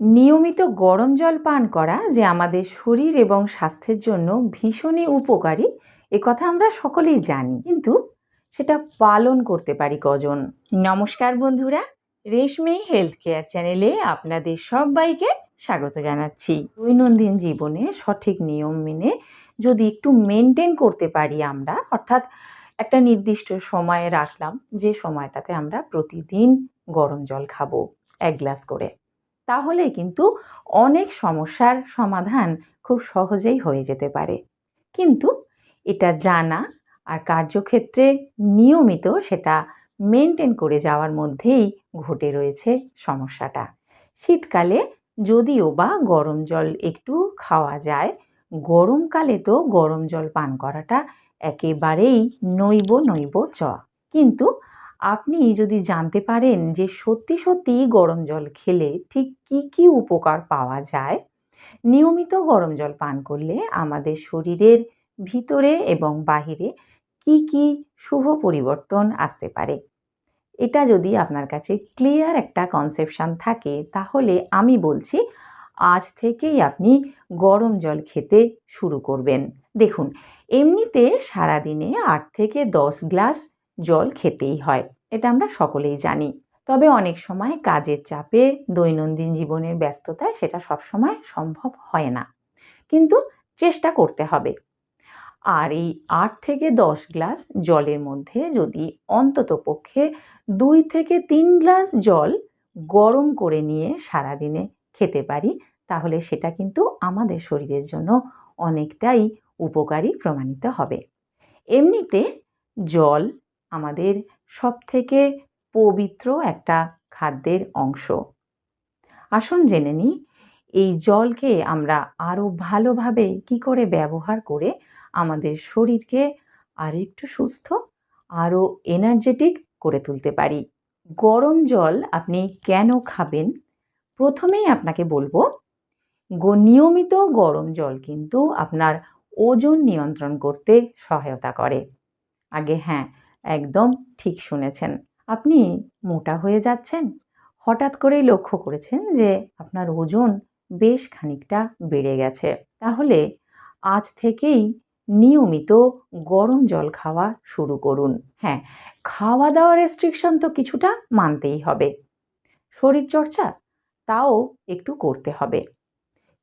নিয়মিত গরম জল পান করা যে আমাদের শরীর এবং স্বাস্থ্যের জন্য ভীষণই উপকারী, এ কথা আমরা সকলেই জানি। কিন্তু সেটা পালন করতে পারি কজন? নমস্কার বন্ধুরা, রেশমি হেলথ কেয়ার চ্যানেলে আপনাদের সবাইকে স্বাগত জানাচ্ছি। দৈনন্দিন জীবনে সঠিক নিয়ম মেনে যদি একটু মেনটেন করতে পারি আমরা, অর্থাৎ একটা নির্দিষ্ট সময়ে রাখলাম, যে সময়টাতে আমরা প্রতিদিন গরম জল খাব, এক গ্লাস করে। তাহলে কিন্তু অনেক সমস্যার সমাধান খুব সহজেই হয়ে যেতে পারে। কিন্তু এটা জানা আর কার্যক্ষেত্রে নিয়মিত সেটা মেনটেন করে যাওয়ার মধ্যেই ঘটে রয়েছে সমস্যাটা। শীতকালে যদিও বা গরম জল একটু খাওয়া যায়, গরমকালে তো গরম জল পান করাটা একেবারেই নৈব নৈব চ। কিন্তু আপনি যদি জানতে পারেন যে সত্যি সত্যি গরম জল খেলে ঠিক কি কি উপকার পাওয়া যায়, নিয়মিত গরম জল পান করলে আমাদের শরীরের ভিতরে এবং বাহিরে কি কি শুভ পরিবর্তন আসতে পারে। এটা যদি আপনার কাছে ক্লিয়ার একটা কনসেপশন থাকে, তাহলে আমি বলছি আজ থেকেই আপনি গরম জল খেতে শুরু করবেন। দেখুন, এমনিতে সারাদিনে আট থেকে দশ গ্লাস জল খেতেই হয়। এটা আমরা সকলেই জানি। তবে অনেক সময় কাজের চাপে, দৈনন্দিন জীবনের ব্যস্ততায় সেটা সবসময় সম্ভব হয় না। কিন্তু চেষ্টা করতে হবে। আর এই আট থেকে দশ গ্লাস জলের মধ্যে যদি অন্তত পক্ষে দুই থেকে তিন গ্লাস জল গরম করে নিয়ে সারাদিনে খেতে পারি, তাহলে সেটা কিন্তু আমাদের শরীরের জন্য অনেকটাই উপকারী প্রমাণিত হবে। এমনিতে জল আমাদের সব থেকে পবিত্র একটা খাদ্যের অংশ। আসুন জেনে নিই, এই জলকে আমরা আরও ভালোভাবে কি করে ব্যবহার করে আমাদের শরীরকে আরও একটু সুস্থ আরও এনার্জেটিক করে তুলতে পারি। গরম জল আপনি কেন খাবেন? প্রথমেই আপনাকে বলব নিয়মিত গরম জল কিন্তু আপনার ওজন নিয়ন্ত্রণ করতে সহায়তা করে। আগে হ্যাঁ একদম ঠিক শুনেছেন। আপনি মোটা হয়ে যাচ্ছেন। হঠাৎ করেই লক্ষ্য করেছেন যে আপনার ওজন বেশ খানিকটা বেড়ে গেছে। তাহলে আজ থেকেই নিয়মিত গরম জল খাওয়া শুরু করুন। হ্যাঁ খাওয়া দাওয়া রেস্ট্রিকশন তো কিছুটা মানতেই হবে। শরীরচর্চা তাও একটু করতে হবে।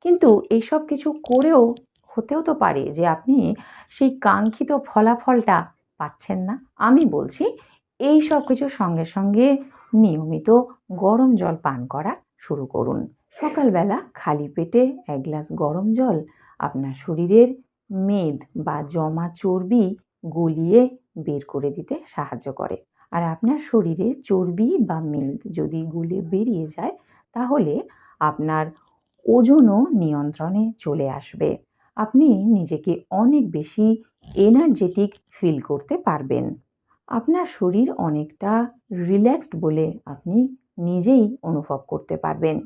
কিন্তু এইসব কিছু করেও হতেও তো পারে যে আপনি সেই কাঙ্ক্ষিত ফলাফলটা পাচ্ছেন না। আমি বলছি, এই সব কিছুর সঙ্গে সঙ্গে নিয়মিত গরম জল পান করা শুরু করুন। সকালবেলা খালি পেটে এক গ্লাস গরম জল আপনার শরীরের মেদ বা জমা চর্বি গলিয়ে বের করে দিতে সাহায্য করে। আর আপনার শরীরে চর্বি বা মেদ যদি গুলে বেরিয়ে যায়, তাহলে আপনার ওজনও নিয়ন্ত্রণে চলে আসবে। আপনি নিজেকে অনেক বেশি এনার্জেটিক ফিল করতে পারবেন। আপনার শরীর অনেকটা রিল্যাক্সড বলে আপনি নিজেই অনুভব করতে পারবেন।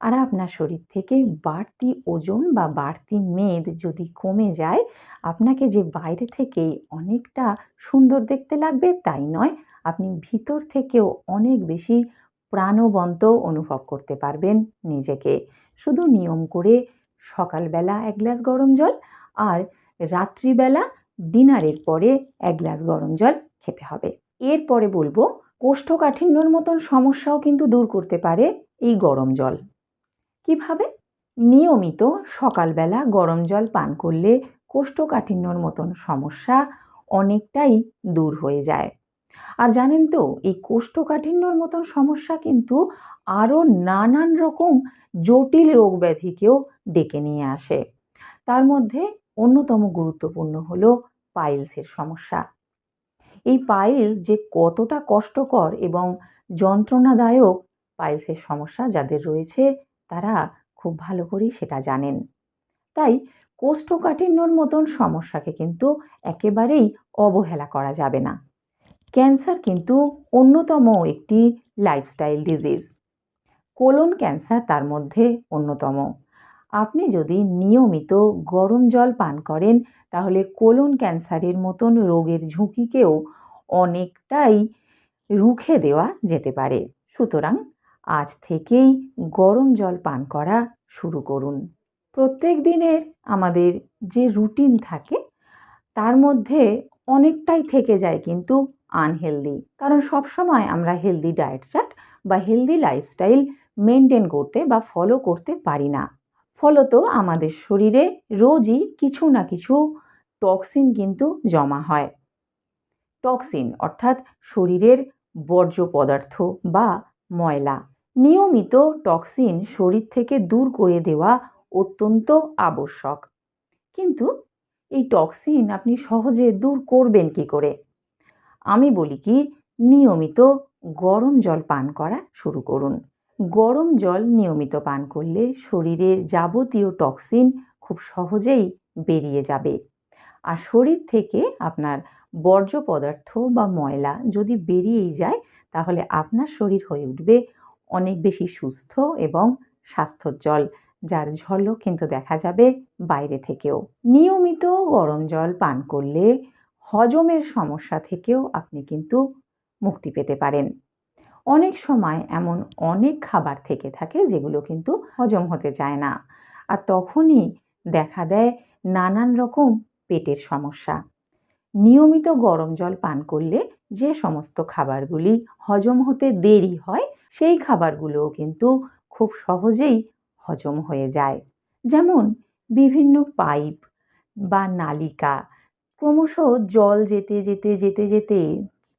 আর আপনার শরীর থেকে বাড়তি ওজন বা বাড়তি মেদ যদি কমে যায়, আপনাকে যে বাইরে থেকে অনেকটা সুন্দর দেখতে লাগবে তাই নয়, আপনি ভিতর থেকেও অনেক বেশি প্রাণবন্ত অনুভব করতে পারবেন নিজেকে। শুধু নিয়ম করে সকালবেলা এক গ্লাস গরম জল আর রাত্রিবেলা ডিনারের পরে এক গ্লাস গরম জল খেতে হবে। এরপরে বলব, কোষ্ঠকাঠিন্যর মতন সমস্যাও কিন্তু দূর করতে পারে এই গরম জল। কীভাবে? নিয়মিত সকালবেলা গরম জল পান করলে কোষ্ঠকাঠিন্যর মতন সমস্যা অনেকটাই দূর হয়ে যায়। আর জানেন তো, এই কোষ্ঠকাঠিন্যর মতন সমস্যা কিন্তু আরও নানান রকম জটিল রোগ ব্যাধিকেও ডেকে নিয়ে আসে। তার মধ্যে অন্যতম গুরুত্বপূর্ণ হল পাইলসের সমস্যা। এই পাইলস যে কতটা কষ্টকর এবং যন্ত্রণাদায়ক পাইলসের সমস্যা যাদের রয়েছে, তারা খুব ভালো করেই সেটা জানেন। তাই কোষ্ঠকাঠিন্যর মতন সমস্যাকে কিন্তু একেবারেই অবহেলা করা যাবে না। ক্যান্সার কিন্তু অন্যতম একটি লাইফস্টাইল ডিজিজ কোলন ক্যান্সার তার মধ্যে অন্যতম। আপনি যদি নিয়মিত গরম জল পান করেন, তাহলে কোলন ক্যান্সারের মতন রোগের ঝুঁকিকেও অনেকটাই রুখে দেওয়া যেতে পারে। সুতরাং আজ থেকেই গরম জল পান করা শুরু করুন। প্রত্যেক দিনের আমাদের যে রুটিন থাকে, তার মধ্যে অনেকটাই থেকে যায় কিন্তু আনহেলদি। কারণ সবসময় আমরা হেলদি ডায়েট চার্ট বা হেলদি লাইফস্টাইল মেনটেন করতে বা ফলো করতে পারি না। ফলত আমাদের শরীরে রোজই কিছু না কিছু টক্সিন কিন্তু জমা হয়। টক্সিন অর্থাৎ শরীরের বর্জ্য পদার্থ বা ময়লা নিয়মিত টক্সিন শরীর থেকে দূর করে দেওয়া অত্যন্ত আবশ্যক। কিন্তু এই টক্সিন আপনি সহজে দূর করবেন কি করে? আমি বলি কি, নিয়মিত গরম জল পান করা শুরু করুন। গরম জল নিয়মিত পান করলে শরীরের যাবতীয় টক্সিন খুব সহজেই বেরিয়ে যাবে। আর শরীর থেকে আপনার বর্জ্য পদার্থ বা ময়লা যদি বেরিয়েই যায়, তাহলে আপনার শরীর হয়ে উঠবে অনেক বেশি সুস্থ এবং স্বাস্থ্যোজ্জ্বল, যার ঝলক কিন্তু দেখা যাবে বাইরে থেকেও। নিয়মিত গরম জল পান করলে হজমের সমস্যা থেকেও আপনি কিন্তু মুক্তি পেতে পারেন। অনেক সময় এমন অনেক খাবার থেকে থাকে যেগুলো কিন্তু হজম হতে চায় না। আর তখনই দেখা দেয় নানান রকম পেটের সমস্যা। নিয়মিত গরম জল পান করলে যে সমস্ত খাবারগুলি হজম হতে দেরি হয়, সেই খাবারগুলোও কিন্তু খুব সহজেই হজম হয়ে যায়। যেমন বিভিন্ন পাইপ বা নালিকা ক্রমশ জল যেতে যেতে যেতে যেতে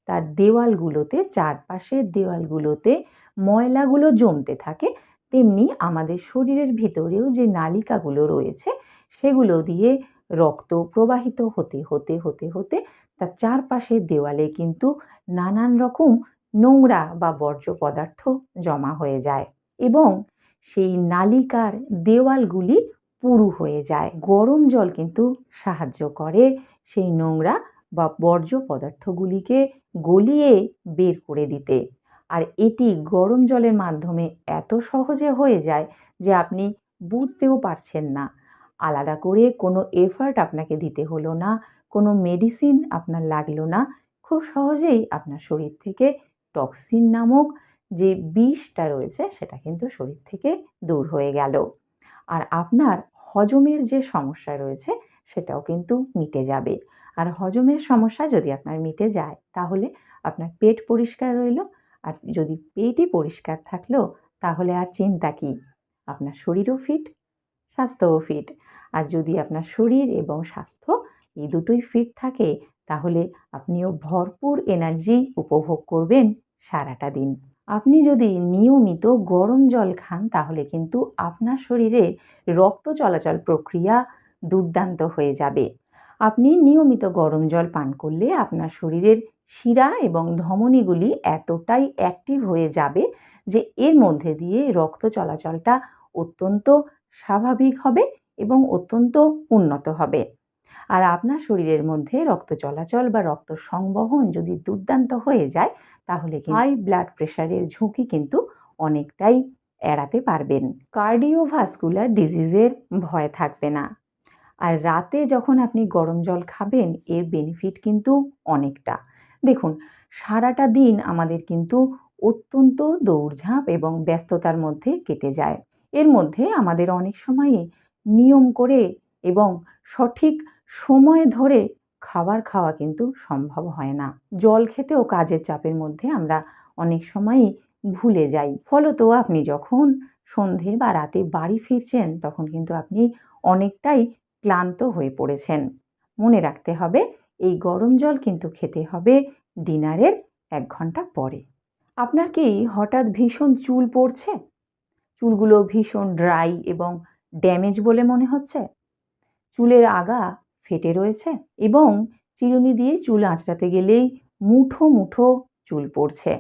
তার দেওয়ালগুলোতে, চারপাশের দেওয়ালগুলোতে ময়লাগুলো জমতে থাকে। তেমনি আমাদের শরীরের ভিতরেও যে নালিকাগুলো রয়েছে, সেগুলো দিয়ে রক্ত প্রবাহিত হতে হতে হতে হতে তার চারপাশের দেওয়ালে কিন্তু নানান রকম নোংরা বা বর্জ্য পদার্থ জমা হয়ে যায় এবং সেই নালিকার দেওয়ালগুলি পুরু হয়ে যায়। গরম জল কিন্তু সাহায্য করে সেই নোংরা বা বর্জ্য পদার্থগুলিকে গলিয়ে বের করে দিতে। আর এটি গরম জলের মাধ্যমে এত সহজে হয়ে যায় যে আপনি বুঝতেও পারছেন না। আলাদা করে কোনো এফার্ট আপনাকে দিতে হলো না, কোনো মেডিসিন আপনার লাগল না। খুব সহজেই আপনার শরীর থেকে টক্সিন নামক যে বিষটা রয়েছে সেটা কিন্তু শরীর থেকে দূর হয়ে গেল। আর আপনার হজমের যে সমস্যা রয়েছে সেটাও কিন্তু মিটে যাবে। আর হজমের সমস্যা যদি আপনার মিটে যায়, তাহলে আপনার পেট পরিষ্কার রইল। আর যদি পেটই পরিষ্কার থাকল, তাহলে আর চিন্তা কি? আপনার শরীরও ফিট স্বাস্থ্যও ফিট আর যদি আপনার শরীর এবং স্বাস্থ্য এই দুটোই ফিট থাকে, তাহলে আপনিও ভরপুর এনার্জি উপভোগ করবেন সারাটা দিন। আপনি যদি নিয়মিত গরম জল খান, তাহলে কিন্তু আপনার শরীরে রক্ত চলাচল প্রক্রিয়া দুর্দান্ত হয়ে যাবে। আপনি নিয়মিত গরম জল পান করলে আপনার শরীরের শিরা এবং ধমনীগুলি এতটাই অ্যাক্টিভ হয়ে যাবে যে এর মধ্যে দিয়ে রক্ত চলাচলটা অত্যন্ত স্বাভাবিক হবে এবং অত্যন্ত উন্নত হবে। আর আপনার শরীরের মধ্যে রক্ত চলাচল বা রক্ত সংবহন যদি দুর্দান্ত হয়ে যায়, তাহলে হাই ব্লাড প্রেশারের ঝুঁকি কিন্তু অনেকটাই এড়াতে পারবেন। কার্ডিওভাস্কুলার ডিজিজের ভয় থাকবে না। আর রাতে যখন আপনি গরম জল খাবেন, এর বেনিফিট কিন্তু অনেকটা। দেখুন, সারাটা দিন আমাদের কিন্তু অত্যন্ত দৌড়ঝাঁপ এবং ব্যস্ততার মধ্যে কেটে যায়। এর মধ্যে আমাদের অনেক সময়ই নিয়ম করে এবং সঠিক সময় ধরে খাবার খাওয়া কিন্তু সম্ভব হয় না। জল খেতেও কাজের চাপের মধ্যে আমরা অনেক সময়ই ভুলে যাই। ফলত আপনি যখন সন্ধে বা রাতে বাড়ি ফিরছেন, তখন কিন্তু আপনি অনেকটাই ক্লান্ত হয়ে পড়েছেন। মনে রাখতে হবে, এই গরম জল কিন্তু খেতে হবে ডিনারের এক ঘণ্টা পরে। আপনার কি হঠাৎ ভীষণ চুল পড়ছে? চুলগুলো ভীষণ ড্রাই এবং ড্যামেজ বলে মনে হচ্ছে? চুলের আগা ফেটে রয়েছে এবং চিরুনি দিয়ে চুল আঁচড়াতে গেলেই মুঠো মুঠো চুল পড়ছে।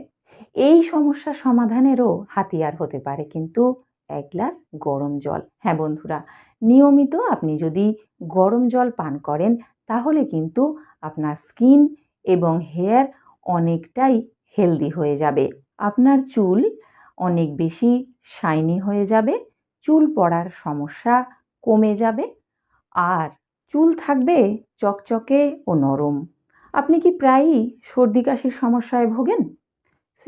এই সমস্যার সমাধানেরও হাতিয়ার হতে পারে কিন্তু এক গ্লাস গরম জল। হ্যাঁ বন্ধুরা নিয়মিত আপনি যদি গরম জল পান করেন, তাহলে কিন্তু আপনার স্কিন এবং হেয়ার অনেকটাই হেলদি হয়ে যাবে। আপনার চুল অনেক বেশি শাইনি হয়ে যাবে, চুল পড়ার সমস্যা কমে যাবে, আর চুল থাকবে চকচকে ও নরম। আপনি কি প্রায়ই সর্দি কাশির সমস্যায় ভোগেন?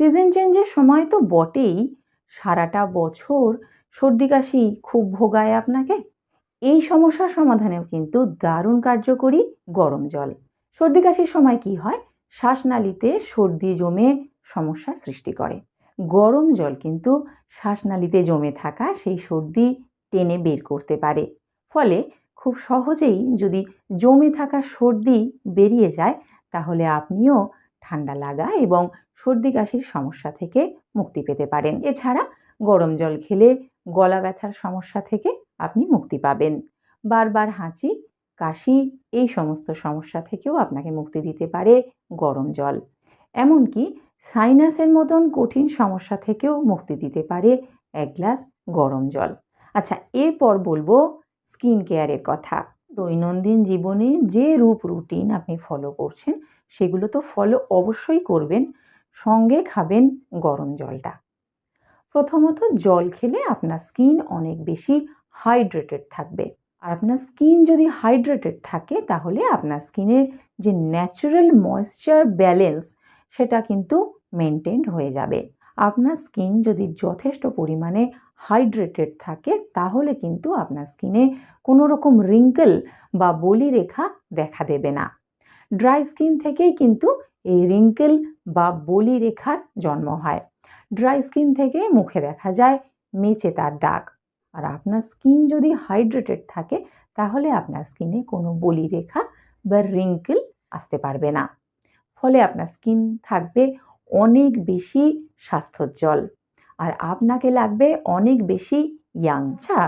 সিজন চেঞ্জের সময় তো বটেই, সারাটা বছর সর্দি কাশি খুব ভোগায় আপনাকে। এই সমস্যার সমাধানেও কিন্তু দারুণ কার্যকরী গরম জল। সর্দি কাশির সময় কি হয়? শ্বাসনালীতে সর্দি জমে সমস্যার সৃষ্টি করে। গরম জল কিন্তু শ্বাসনালীতে জমে থাকা সেই সর্দি টেনে বের করতে পারে। ফলে খুব সহজেই যদি জমে থাকা সর্দি বেরিয়ে যায়, তাহলে আপনিও ঠান্ডা লাগা এবং সর্দি কাশির সমস্যা থেকে মুক্তি পেতে পারেন। এছাড়া গরম জল খেলে গলা ব্যথার সমস্যা থেকে আপনি মুক্তি পাবেন। বারবার হাঁচি, কাশি এই সমস্ত সমস্যা থেকেও আপনাকে মুক্তি দিতে পারে গরম জল। এমনকি সাইনাসের মতন কঠিন সমস্যা থেকেও মুক্তি দিতে পারে এক গ্লাস গরম জল। আচ্ছা এরপর বলব স্কিন কেয়ারের কথা। দৈনন্দিন জীবনে যে রূপ রুটিন আপনি ফলো করছেন, সেগুলো তো ফলো অবশ্যই করবেন। সঙ্গে খাবেন গরম জলটা। প্রথমত জল খেলে আপনার স্কিন অনেক বেশি হাইড্রেটেড থাকবে। আর আপনার স্কিন যদি হাইড্রেটেড থাকে, তাহলে আপনার স্কিনের যে ন্যাচারাল ময়েশ্চার ব্যালেন্স, সেটা কিন্তু মেনটেন হয়ে যাবে। আপনার স্কিন যদি যথেষ্ট পরিমাণে হাইড্রেটেড থাকে, তাহলে কিন্তু আপনার স্কিনে কোনো রকম রিঙ্কেল বা বলি রেখা দেখা দেবে না। ড্রাই স্কিন থেকেই কিন্তু এই রিঙ্কেল বা বলি রেখার জন্ম হয়। ড্রাই স্কিন থেকে মুখে দেখা যায় মেচে তার দাগ। আর আপনার স্কিন যদি হাইড্রেটেড থাকে, তাহলে আপনার স্কিনে কোনো বলি রেখা বা রিঙ্কেল আসতে পারবে না। ফলে আপনার স্কিন থাকবে অনেক বেশি স্বাস্থ্যোজ্জ্বল। আর আপনাকে লাগবে অনেক বেশি ইয়াং আচ্ছা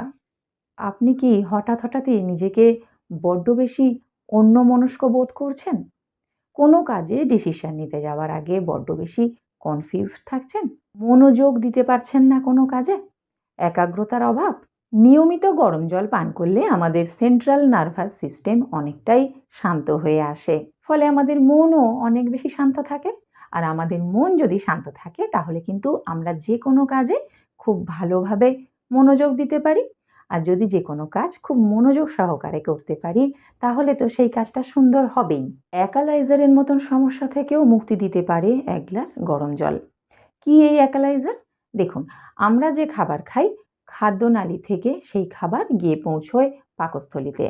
আপনি কি হঠাৎ হঠাৎই নিজেকে বড্ড বেশি অন্যমনস্ক বোধ করছেন? কোনো কাজে ডিসিশন নিতে যাওয়ার আগে বড্ড বেশি কনফিউজড থাকছেন? মনোযোগ দিতে পারছেন না কোনো কাজে? একাগ্রতার অভাব, নিয়মিত গরম জল পান করলে আমাদের সেন্ট্রাল নার্ভাস সিস্টেম অনেকটাই শান্ত হয়ে আসে। ফলে আমাদের মনও অনেক বেশি শান্ত থাকে। আর আমাদের মন যদি শান্ত থাকে, তাহলে কিন্তু আমরা যে কোনো কাজে খুব ভালোভাবে মনোযোগ দিতে পারি। আর যদি যে কোনো কাজ খুব মনোযোগ সহকারে করতে পারি, তাহলে তো সেই কাজটা সুন্দর হবেই। অ্যাকালাইজারের মতন সমস্যা থেকেও মুক্তি দিতে পারে এক গ্লাস গরম জল। কি এই অ্যাকালাইজার দেখুন, আমরা যে খাবার খাই, খাদ্যনালী থেকে সেই খাবার গিয়ে পৌঁছয় পাকস্থলিতে।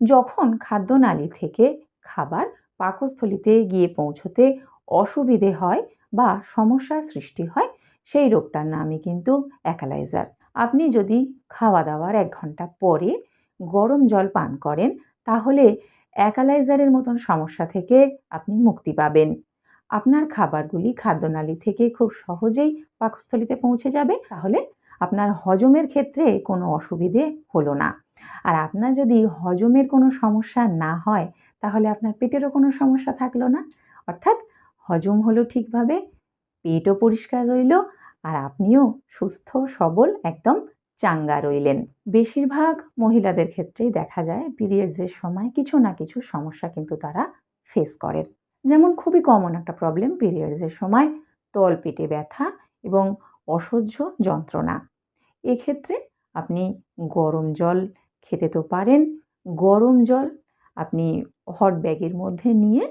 যখন খাদ্যনালী থেকে খাবার পাকস্থলিতে গিয়ে পৌঁছতে অসুবিধে হয় বা সমস্যার সৃষ্টি হয়, সেই রোগটার নামই কিন্তু অ্যাকালাইজার। আপনি যদি খাওয়া দাওয়ার এক ঘণ্টা পরে গরম জল পান করেন, তাহলে অ্যাকালাইজারের মতন সমস্যা থেকে আপনি মুক্তি পাবেন। আপনার খাবারগুলি খাদ্যনালী থেকে খুব সহজেই পাকস্থলিতে পৌঁছে যাবে। তাহলে আপনার হজমের ক্ষেত্রে কোনো অসুবিধে হলো না। আর আপনার যদি হজমের কোনো সমস্যা না হয়, তাহলে আপনার পেটেরও কোনো সমস্যা থাকল না। অর্থাৎ হজম হলো ঠিকভাবে, পেটও পরিষ্কার রইল, আর আপনিও সুস্থ, সবল, একদম চাঙ্গা রইলেন। বেশিরভাগ মহিলাদের ক্ষেত্রেই দেখা যায়, পিরিয়ডসের সময় কিছু না কিছু সমস্যা কিন্তু তারা ফেস করেন। যেমন খুবই কমন একটা প্রবলেম পিরিয়ডসের সময় তল পেটে ব্যথা এবং অসহ্য যন্ত্রণা। এক্ষেত্রে আপনি গরম জল খেতে তো পারেন, গরম জল আপনি হট ব্যাগের মধ্যে নিয়ে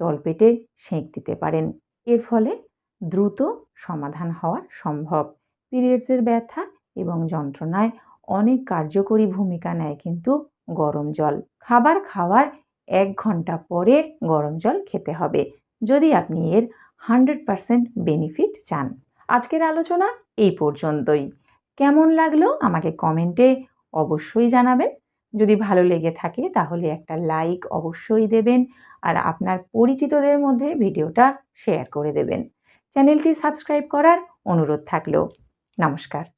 তলপেটে সেঁক দিতে পারেন। এর ফলে দ্রুত সমাধান হওয়া সম্ভব। পিরিয়ডসের ব্যথা এবং যন্ত্রণায় অনেক কার্যকরী ভূমিকা নেয় কিন্তু গরম জল। খাবার খাওয়ার এক ঘণ্টা পরে গরম জল খেতে হবে। যদি আপনি এর হান্ড্রেড পারসেন্ট বেনিফিট চান। আজকের আলোচনা এই পর্যন্তই। কেমন লাগল আমাকে কমেন্টে অবশ্যই জানাবেন। যদি ভালো লেগে থাকে তাহলে একটা লাইক অবশ্যই দেবেন আর আপনার পরিচিতদের মধ্যে ভিডিওটা শেয়ার করে দেবেন। চ্যানেলটি সাবস্ক্রাইব করার অনুরোধ থাকল। নমস্কার।